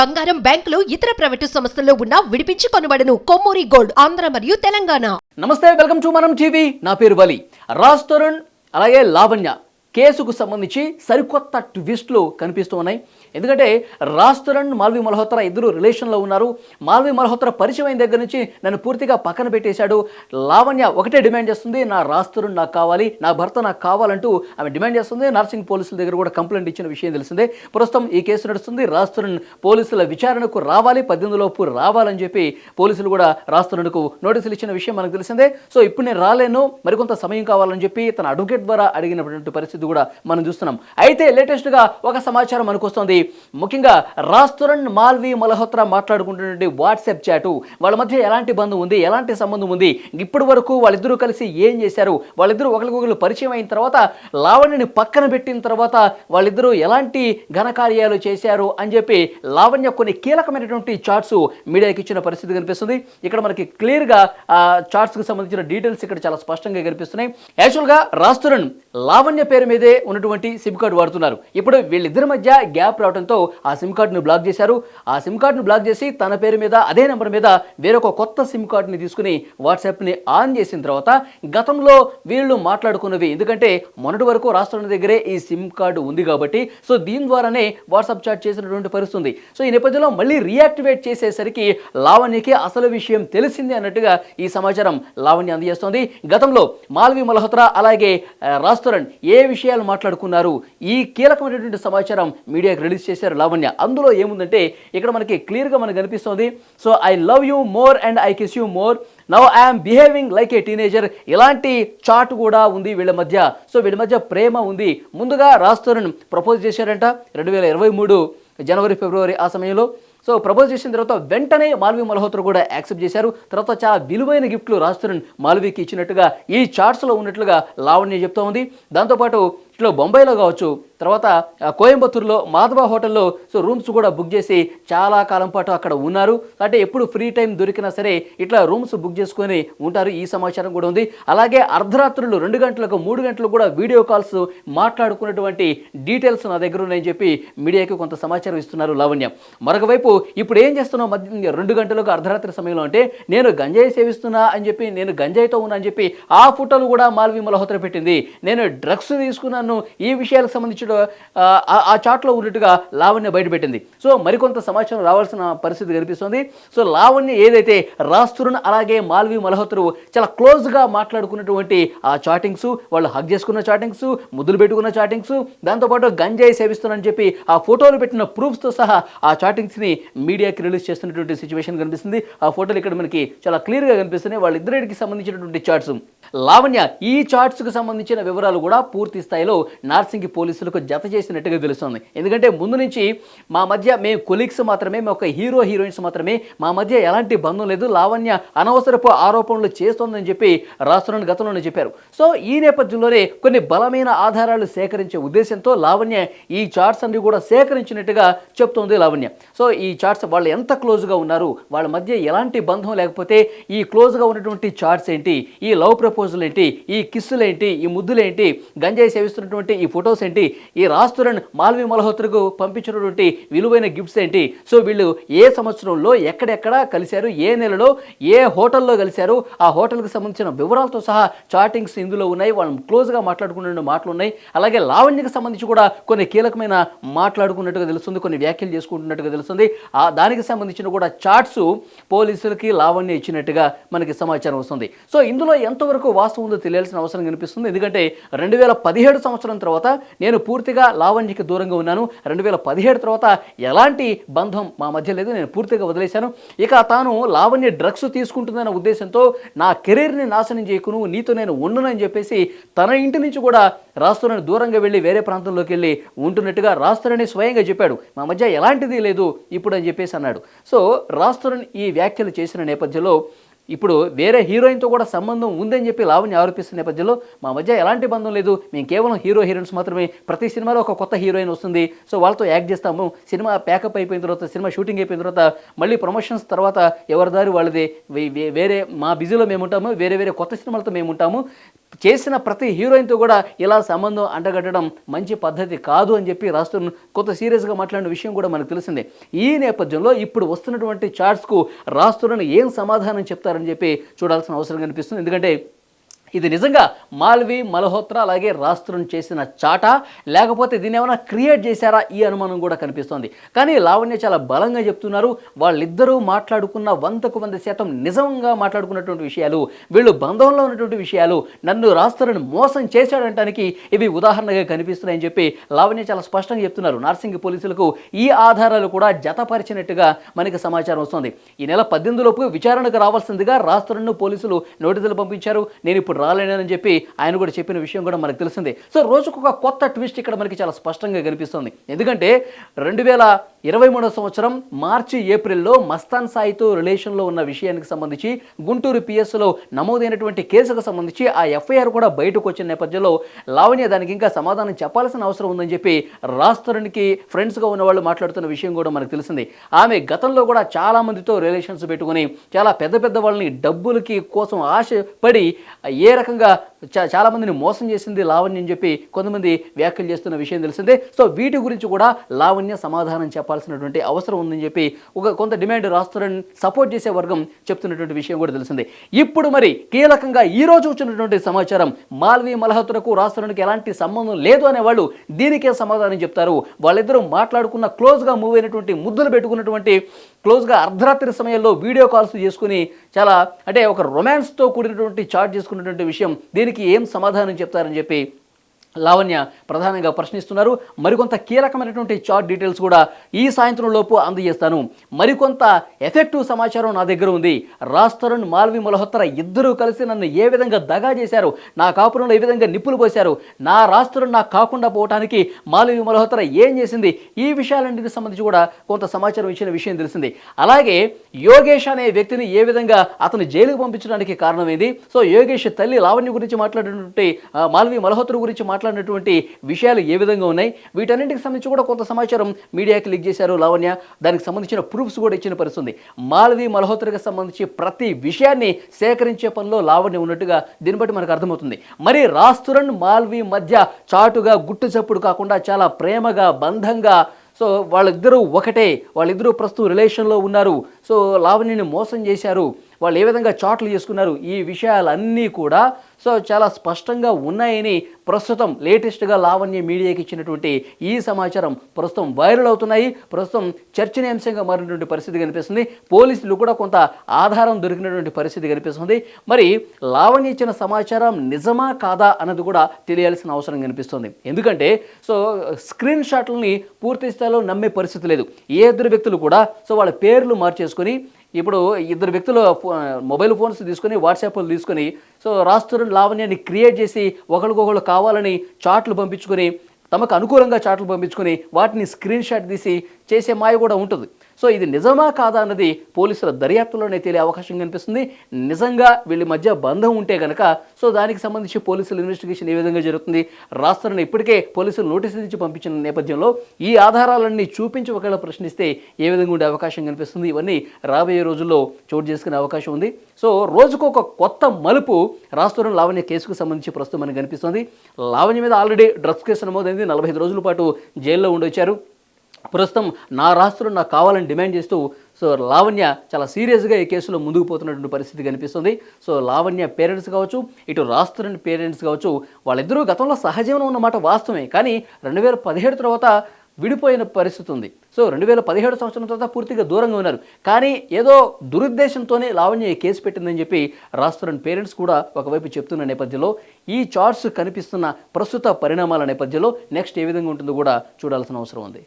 బంగారం బ్యాంకులు ఇతర ప్రైవేటు సంస్థల్లో ఉన్న విడిపించి కొనబడను కొమ్మూరి గోల్డ్ ఆంధ్ర మరియు తెలంగాణ. నమస్తే వెల్కమ్ టు మనం టీవీ. నా పేరు వలి రాజ్ తరుణ్ అలాగే లావణ్య. కేసుకు సంబంధించి సరికొత్త ట్విస్ట్లు కనిపిస్తూ ఉన్నాయి. ఎందుకంటే రాజ్ తరుణ్ మాల్వి మల్హోత్రా ఇద్దరు రిలేషన్లో ఉన్నారు. మాల్వి మల్హోత్రా పరిచయం అయిన దగ్గర నుంచి నన్ను పూర్తిగా పక్కన పెట్టేశాడు. లావణ్య ఒకటే డిమాండ్ చేస్తుంది నా రాజ్ నాకు కావాలి నా భర్త నాకు కావాలంటూ ఆమె డిమాండ్ చేస్తుంది. నర్సింగ్ పోలీసుల దగ్గర కూడా కంప్లైంట్ ఇచ్చిన విషయం తెలిసిందే. ప్రస్తుతం ఈ కేసు నడుస్తుంది. రాజ్ పోలీసుల విచారణకు రావాలి పద్దెనిమిది లోపు రావాలని చెప్పి పోలీసులు కూడా రాస్తరుణ్కు నోటీసులు ఇచ్చిన విషయం మనకు తెలిసిందే. సో ఇప్పుడు నేను రాలేను మరికొంత సమయం కావాలని చెప్పి తన అడ్వకేట్ ద్వారా అడిగినటువంటి పరిస్థితి కూడా మనం చూస్తున్నాం. అయితే లేటెస్ట్గా ఒక సమాచారం మనకు వస్తుంది. ముఖ్యంగా రాస్తురణ్ మాల్వి మల్హోత్రా మాట్లాడుకుంటున్నటువంటి వాట్సాప్ చాటు వాళ్ళ మధ్య ఎలాంటి బంధం ఉంది ఎలాంటి సంబంధం ఉంది? ఇప్పటి వరకు వాళ్ళిద్దరూ కలిసి ఏం చేశారు? వాళ్ళిద్దరూ ఒకరికొకరు పరిచయం అయిన తర్వాత లావణ్యని పక్కన పెట్టిన తర్వాత వాళ్ళిద్దరూ ఎలాంటి ఘనకార్యాలు చేశారు అని చెప్పి లావణ్య కొన్ని కీలకమైనటువంటి చార్ట్స్ మీడియాకి ఇచ్చిన పరిస్థితి కనిపిస్తుంది. ఇక్కడ మనకి క్లియర్గా ఆ చార్ట్స్కి సంబంధించిన డీటెయిల్స్ ఇక్కడ చాలా స్పష్టంగా కనిపిస్తున్నాయి. యాక్చువల్గా రాజ్ లావణ్య పేరు మీదే ఉన్నటువంటి సిమ్ కార్డు వాడుతున్నారు. ఇప్పుడు వీళ్ళిద్దరి మధ్య గ్యాప్ రావడంతో ఆ సిమ్ కార్డును బ్లాక్ చేశారు. ఆ సిమ్ కార్డును బ్లాక్ చేసి తన పేరు మీద అదే నెంబర్ మీద వేరొక కొత్త సిమ్ కార్డుని తీసుకుని వాట్సాప్ని ఆన్ చేసిన తర్వాత గతంలో వీళ్ళు మాట్లాడుకున్నవి. ఎందుకంటే మొన్నటి వరకు రాష్ట్రం దగ్గరే ఈ సిమ్ కార్డు ఉంది కాబట్టి సో దీని ద్వారానే వాట్సాప్ చాట్ చేసినటువంటి పరిస్థితుంది. సో ఈ నేపథ్యంలో మళ్ళీ రియాక్టివేట్ చేసేసరికి లావణ్యకి అసలు విషయం తెలిసింది అన్నట్టుగా ఈ సమాచారం లావణ్య అందజేస్తోంది. గతంలో మాల్వి మల్హోత్రా అలాగే ఆ, ఏ విషయాలు మాట్లాడుకున్నారు? ఈ కీలకమైనటువంటి సమాచారం మీడియాకి రిలీజ్ చేశారు లావణ్య. అందులో ఏముందంటే ఇక్కడ మనకి క్లియర్గా మనకు కనిపిస్తోంది. So I love you more and I kiss you more now I'm behaving like a teenager ఇలాంటి చాట్ కూడా ఉంది వీళ్ళ మధ్య. సో వీళ్ళ మధ్య ప్రేమ ఉంది. ముందుగా రాజ్ ప్రపోజ్ చేశారంట రెండు వేల ఇరవై మూడు జనవరి ఫిబ్రవరి ఆ సమయంలో. సో ప్రపోజ్ చేసిన తర్వాత వెంటనే మాల్వి మల్హోత్రా కూడా యాక్సెప్ట్ చేశారు. తర్వాత చాలా విలువైన గిఫ్ట్లు రాజ్ తరుణ్ ఇచ్చినట్టుగా ఈ చార్ట్స్లో ఉన్నట్లుగా లావణ్య చెప్తా ఉంది దాంతోపాటు ఇట్లా బొంబాయిలో కావచ్చు తర్వాత కోయంబత్తూరులో మాధవ హోటల్లో సో రూమ్స్ కూడా బుక్ చేసి చాలా కాలం పాటు అక్కడ ఉన్నారు. అంటే ఎప్పుడు ఫ్రీ టైం దొరికినా సరే ఇట్లా రూమ్స్ బుక్ చేసుకొని ఉంటారు. ఈ సమాచారం కూడా ఉంది. అలాగే అర్ధరాత్రులు రెండు గంటలకు మూడు గంటలకు కూడా వీడియో కాల్స్ మాట్లాడుకున్నటువంటి డీటెయిల్స్ నా దగ్గర ఉన్నాయని చెప్పి మీడియాకి కొంత సమాచారం ఇస్తున్నారు లావణ్య. మరొక వైపు ఇప్పుడు ఏం చేస్తున్నావు? మధ్య రెండు గంటలకు అర్ధరాత్రి సమయంలో అంటే నేను గంజాయి సేవిస్తున్నా అని చెప్పి నేను గంజాయితో ఉన్నా అని చెప్పి ఆ ఫోటోలు కూడా మాల్వి మల్హోత్ర పెట్టింది. నేను డ్రగ్స్ తీసుకున్నాను ఈ విషయాలకు సంబంధించిన ఆ, ఆ- చాట్లో ఉన్నట్టుగా లావణ్య బయటపెట్టింది. సో మరికొంత సమాచారం రావాల్సిన పరిస్థితి కనిపిస్తుంది. సో లావణ్య ఏదైతే రాస్తురున్ అలాగే మాల్వి మల్హోత్రు చాలా క్లోజ్గా మాట్లాడుకున్నటువంటి ఆ చాటింగ్స్ వాళ్ళు హగ్ చేసుకున్న చాటింగ్స్ ముద్దులు పెట్టుకున్న చాటింగ్స్ దాంతోపాటు గంజాయి సేవిస్తున్నానని చెప్పి ఆ ఫోటోలు పెట్టిన ప్రూఫ్స్తో సహా ఆ చాటింగ్స్ని మీడియాకి రిలీజ్ చేస్తున్నటువంటి సిచ్యువేషన్ కనిపిస్తుంది. ఆ ఫోటోలు ఇక్కడ మనకి చాలా క్లియర్గా కనిపిస్తున్నాయి. వాళ్ళిద్దరికి సంబంధించినటువంటి చార్ట్స్ లావణ్య ఈ చార్ట్స్కి సంబంధించిన వివరాలు కూడా పూర్తి స్థాయిలో నార్సింగి పోలీసులకు జత చేసినట్టుగా తెలుస్తుంది. ఎందుకంటే ముందు నుంచి మా మధ్య మేము కొలీగ్స్ మాత్రమే మేము ఒక హీరో హీరోయిన్స్ మాత్రమే మా మధ్య ఎలాంటి బంధం లేదు లావణ్య అనవసరపు ఆరోపణలు చేస్తోందని చెప్పి రాష్ట్రంలో గతంలోనే చెప్పారు. సో ఈ నేపథ్యంలోనే కొన్ని బలమైన ఆధారాలు సేకరించే ఉద్దేశంతో లావణ్య ఈ చార్ట్స్ అన్ని కూడా సేకరించినట్టుగా చెప్తోంది లావణ్య. సో ఈ చార్ట్స్ వాళ్ళు ఎంత క్లోజ్గా ఉన్నారు వాళ్ళ మధ్య ఎలాంటి బంధం లేకపోతే ఈ క్లోజ్గా ఉన్నటువంటి చార్ట్స్ ఏంటి ఈ లవ్ ప్రపోజల్ ఏంటి ఈ కిస్సులు ఏంటి ఈ ముద్దులేంటి గంజాయి సేవిస్తున్న సేవిస్తున్నటువంటి ఈ ఫొటోస్ ఏంటి? ఈ రాస్తురన్ మాల్వి మల్హోత్రకు పంపించినటువంటి విలువైన గిఫ్ట్స్ ఏంటి? సో వీళ్ళు ఏ సంవత్సరంలో ఎక్కడెక్కడ కలిశారు? ఏ నెలలో ఏ హోటల్లో కలిశారు? ఆ హోటల్కి సంబంధించిన వివరాలతో సహా చాటింగ్స్ ఇందులో ఉన్నాయి. వాళ్ళు క్లోజ్గా మాట్లాడుకున్న మాటలు ఉన్నాయి. అలాగే లావణ్యకి సంబంధించి కూడా కొన్ని కీలకమైన మాట్లాడుకున్నట్టుగా తెలుస్తుంది. కొన్ని వ్యాఖ్యలు చేసుకుంటున్నట్టుగా తెలుస్తుంది. ఆ దానికి సంబంధించిన కూడా చాట్స్ పోలీసులకి లావణ్య ఇచ్చినట్టుగా మనకి సమాచారం వస్తుంది. సో ఇందులో ఎంతవరకు వాస్తవం ఉందో తెలియాల్సిన అవసరం కనిపిస్తుంది. ఎందుకంటే రెండు వేల పదిహేడు సంవత్సరం తర్వాత నేను పూర్తిగా లావణ్యకి దూరంగా ఉన్నాను. రెండు వేల పదిహేడు తర్వాత ఎలాంటి బంధం మా మధ్య లేదు. నేను పూర్తిగా వదిలేశాను. ఇక తాను లావణ్య డ్రగ్స్ తీసుకుంటుందన్న ఉద్దేశంతో నా కెరీర్ని నాశనం చేయకు నువ్వు నీతో నేను ఉండనని చెప్పేసి తన ఇంటి నుంచి కూడా రాస్తురని దూరంగా వెళ్ళి వేరే ప్రాంతంలోకి వెళ్ళి ఉంటున్నట్టుగా రాస్తురని స్వయంగా చెప్పాడు. మా మధ్య ఎలాంటిది లేదు ఇప్పుడు అని చెప్పేసి అన్నాడు. సో రాస్తురన్ ఈ వ్యాఖ్యలు చేసిన నేపథ్యంలో ఇప్పుడు వేరే హీరోయిన్తో కూడా సంబంధం ఉందని చెప్పి లావణ్య ఆరోపిస్తున్న నేపథ్యంలో మా మధ్య ఎలాంటి బంధం లేదు. మేము కేవలం హీరో హీరోయిన్స్ మాత్రమే. ప్రతి సినిమాలో ఒక కొత్త హీరోయిన్ వస్తుంది. సో వాళ్ళతో యాక్ట్ చేస్తాము. సినిమా ప్యాకప్ అయిపోయిన తర్వాత సినిమా షూటింగ్ అయిపోయిన తర్వాత మళ్ళీ ప్రమోషన్స్ తర్వాత ఎవరి దారి వాళ్ళది. వేరే మా బిజీలో మేము ఉంటాము. వేరే వేరే కొత్త సినిమాలతో మేము ఉంటాము. చేసిన ప్రతి హీరోయిన్తో కూడా ఇలా సంబంధం అంటగట్టడం మంచి పద్ధతి కాదు అని చెప్పి రాస్తున్న కొత్త సీరియస్గా మాట్లాడిన విషయం కూడా మనకు తెలిసిందే. ఈ నేపథ్యంలో ఇప్పుడు వస్తున్నటువంటి చార్ట్స్కు రాస్తున్న ఏం సమాధానం చెప్తారని చెప్పి చూడాల్సిన అవసరం కనిపిస్తుంది. ఎందుకంటే ఇది నిజంగా మాల్వి మల్హోత్రా అలాగే రాష్ట్రం చేసిన చాట. లేకపోతే దీన్ని ఏమైనా క్రియేట్ చేశారా? ఈ అనుమానం కూడా కనిపిస్తోంది. కానీ లావణ్య చాలా బలంగా చెప్తున్నారు. వాళ్ళిద్దరూ మాట్లాడుకున్న వందకు వంద శాతం నిజంగా మాట్లాడుకున్నటువంటి విషయాలు వీళ్ళు బంధంలో ఉన్నటువంటి విషయాలు నన్ను రాష్ట్రాన్ని మోసం చేశాడంటానికి ఇవి ఉదాహరణగా కనిపిస్తున్నాయని చెప్పి లావణ్య చాలా స్పష్టంగా చెప్తున్నారు. నార్సింగ్ పోలీసులకు ఈ ఆధారాలు కూడా జతపరిచినట్టుగా మనకి సమాచారం వస్తుంది. ఈ నెల పద్దెనిమిది లోపు విచారణకు రావాల్సిందిగా రాష్ట్రంను పోలీసులు నోటీసులు పంపించారు. నేను ఇప్పుడు రాలేనని చెప్పి ఆయన కూడా చెప్పిన విషయం కూడా మనకు తెలిసిందే. సో రోజుకు ఒక కొత్త ట్విస్ట్ ఇక్కడ మనకి చాలా స్పష్టంగా కనిపిస్తుంది. ఎందుకంటే రెండు వేల ఇరవై మూడో సంవత్సరం మార్చి ఏప్రిల్లో మస్తాన్ సాయితో రిలేషన్లో ఉన్న విషయానికి సంబంధించి గుంటూరు పిఎస్లో నమోదైనటువంటి కేసుకు సంబంధించి ఆ ఎఫ్ఐఆర్ కూడా బయటకు వచ్చిన నేపథ్యంలో లావణ్య దానికి ఇంకా సమాధానం చెప్పాల్సిన అవసరం ఉందని చెప్పి రాస్తరునికి ఫ్రెండ్స్గా ఉన్న వాళ్ళు మాట్లాడుతున్న విషయం కూడా మనకు తెలిసింది. ఆమె గతంలో కూడా చాలా మందితో రిలేషన్స్ పెట్టుకుని చాలా పెద్ద పెద్ద వాళ్ళని డబ్బులకి కోసం ఆశపడి ఏ రకంగా చాలామందిని చాలా మందిని మోసం చేసింది లావణ్య అని చెప్పి కొంతమంది వ్యాఖ్యలు చేస్తున్న విషయం తెలిసిందే. సో వీటి గురించి కూడా లావణ్య సమాధానం చెప్పాల్సినటువంటి అవసరం ఉందని చెప్పి ఒక కొంత డిమాండ్ రాస్తారని సపోర్ట్ చేసే వర్గం చెప్తున్నటువంటి విషయం కూడా తెలిసిందే. ఇప్పుడు మరి కీలకంగా ఈ రోజు వచ్చినటువంటి సమాచారం మాల్వీ మల్హోత్రకు రాష్ట్రానికి ఎలాంటి సంబంధం లేదు అనే వాళ్ళు దీనికే సమాధానం చెప్తారు. వాళ్ళిద్దరూ మాట్లాడుకున్న క్లోజ్గా మూవ్ అయినటువంటి ముద్దులు పెట్టుకున్నటువంటి క్లోజ్గా అర్ధరాత్రి సమయంలో వీడియో కాల్స్ చేసుకుని చాలా అంటే ఒక రొమాన్స్తో కూడినటువంటి చాట్ చేసుకున్నటువంటి విషయం దీనికి ఏం సమాధానం చెప్తారని చెప్పి లావణ్య ప్రధానంగా ప్రశ్నిస్తున్నారు. మరికొంత కీలకమైనటువంటి చార్ట్ డీటెయిల్స్ కూడా ఈ సాయంత్రం లోపు అందజేస్తాను. మరికొంత ఎఫెక్టివ్ సమాచారం నా దగ్గర ఉంది. రాస్తరుణ్ మాల్వి మల్హోత్రా ఇద్దరూ కలిసి నన్ను ఏ విధంగా దగా చేశారు? నా కాపురంలో ఏ విధంగా నిప్పులు పోశారు? నా రాస్తరుణ్ నాకు కాకుండా పోవటానికి మాల్వి మల్హోత్రా ఏం చేసింది? ఈ విషయాలన్నిటికి సంబంధించి కూడా కొంత సమాచారం ఇచ్చిన విషయం తెలిసింది. అలాగే యోగేష్ అనే వ్యక్తిని ఏ విధంగా అతను జైలుకు పంపించడానికి కారణమైంది? సో యోగేష్ తల్లి లావణ్య గురించి మాట్లాడినటువంటి మాల్వి మల్హోత్ర గురించి మాట్లాడినటువంటి విషయాలు ఏ విధంగా ఉన్నాయి? వీటన్నింటికి సంబంధించి కూడా కొంత సమాచారం మీడియాకి లీక్ చేశారు లావణ్య. దానికి సంబంధించిన ప్రూఫ్స్ కూడా ఇచ్చిన పరిస్థితుంది. మాలవి మల్హోత్రికి సంబంధించి ప్రతి విషయాన్ని సేకరించే పనిలో లావణ్య ఉన్నట్టుగా దీన్ని బట్టి మనకు అర్థమవుతుంది. మరి రాస్తురన్ మాల్వి మధ్య చాటుగా గుట్టు చప్పుడు కాకుండా చాలా ప్రేమగా బంధంగా సో వాళ్ళిద్దరూ ఒకటే వాళ్ళిద్దరూ ప్రస్తుతం రిలేషన్లో ఉన్నారు. సో లావణ్యని మోసం చేశారు. వాళ్ళు ఏ విధంగా చాట్లు చేసుకున్నారు ఈ విషయాలన్నీ కూడా సో చాలా స్పష్టంగా ఉన్నాయని ప్రస్తుతం లేటెస్ట్గా లావణ్య మీడియాకి ఇచ్చినటువంటి ఈ సమాచారం ప్రస్తుతం వైరల్ అవుతున్నాయి. ప్రస్తుతం చర్చనీయాంశంగా మారినటువంటి పరిస్థితి కనిపిస్తుంది. పోలీసులు కూడా కొంత ఆధారం దొరికినటువంటి పరిస్థితి కనిపిస్తుంది. మరి లావణ్య ఇచ్చిన సమాచారం నిజమా కాదా అన్నది కూడా తెలియాల్సిన అవసరం కనిపిస్తుంది. ఎందుకంటే సో స్క్రీన్ షాట్లని పూర్తి స్థాయిలో నమ్మే పరిస్థితి లేదు. ఏ ఇద్దరు వ్యక్తులు కూడా సో వాళ్ళ పేర్లు మార్చేసుకొని ఇప్పుడు ఇద్దరు వ్యక్తులు ఫో- మొబైల్ ఫోన్స్ తీసుకొని వాట్సాప్లు తీసుకొని సో రాస్తున్న లావణ్యాన్ని క్రియేట్ చేసి ఒకరికొకరు కావాలని చాట్లు పంపించుకొని తమకు అనుకూలంగా చాట్లు పంపించుకొని వాటిని స్క్రీన్ షాట్ తీసి చేసే మాయ కూడా ఉంటుంది. సో ఇది నిజమా కాదా అన్నది పోలీసుల దర్యాప్తులోనే తేలే అవకాశం కనిపిస్తుంది. నిజంగా వీళ్ళ మధ్య బంధం ఉంటే కనుక సో దానికి సంబంధించి పోలీసుల ఇన్వెస్టిగేషన్ ఏ విధంగా జరుగుతుంది రాష్ట్రాన్ని ఇప్పటికే పోలీసులు నోటీసులు ఇచ్చి పంపించిన నేపథ్యంలో ఈ ఆధారాలన్నీ చూపించి ఒకవేళ ప్రశ్నిస్తే ఏ విధంగా ఉండే అవకాశం కనిపిస్తుంది. ఇవన్నీ రాబోయే రోజుల్లో చోటు చేసుకునే అవకాశం ఉంది. సో రోజుకు ఒక కొత్త మలుపు రాష్ట్రం లావణ్య కేసుకు సంబంధించి ప్రస్తుతం మనకు కనిపిస్తుంది. లావణ్య మీద ఆల్రెడీ డ్రగ్స్ కేసు నమోదైంది. నలభై ఐదు రోజుల పాటు జైల్లో ఉండొచ్చారు. ప్రస్తుతం నా రాష్ట్రం నాకు కావాలని డిమాండ్ చేస్తూ సో లావణ్య చాలా సీరియస్గా ఈ కేసులో ముందుకు పోతున్నటువంటి పరిస్థితి కనిపిస్తుంది. సో లావణ్య పేరెంట్స్ కావచ్చు ఇటు రాష్ట్రం పేరెంట్స్ కావచ్చు వాళ్ళిద్దరూ గతంలో సహజీవనం ఉన్నమాట వాస్తవమే కానీ రెండు వేల పదిహేడు తర్వాత విడిపోయిన పరిస్థితి ఉంది. సో రెండు వేల పదిహేడు సంవత్సరం తర్వాత పూర్తిగా దూరంగా ఉన్నారు. కానీ ఏదో దురుద్దేశంతోనే లావణ్య ఈ కేసు పెట్టిందని చెప్పి రాష్ట్రం పేరెంట్స్ కూడా ఒకవైపు చెప్తున్న నేపథ్యంలో ఈ చార్ట్స్ కనిపిస్తున్న ప్రస్తుత పరిణామాల నేపథ్యంలో నెక్స్ట్ ఏ విధంగా ఉంటుందో కూడా చూడాల్సిన అవసరం ఉంది.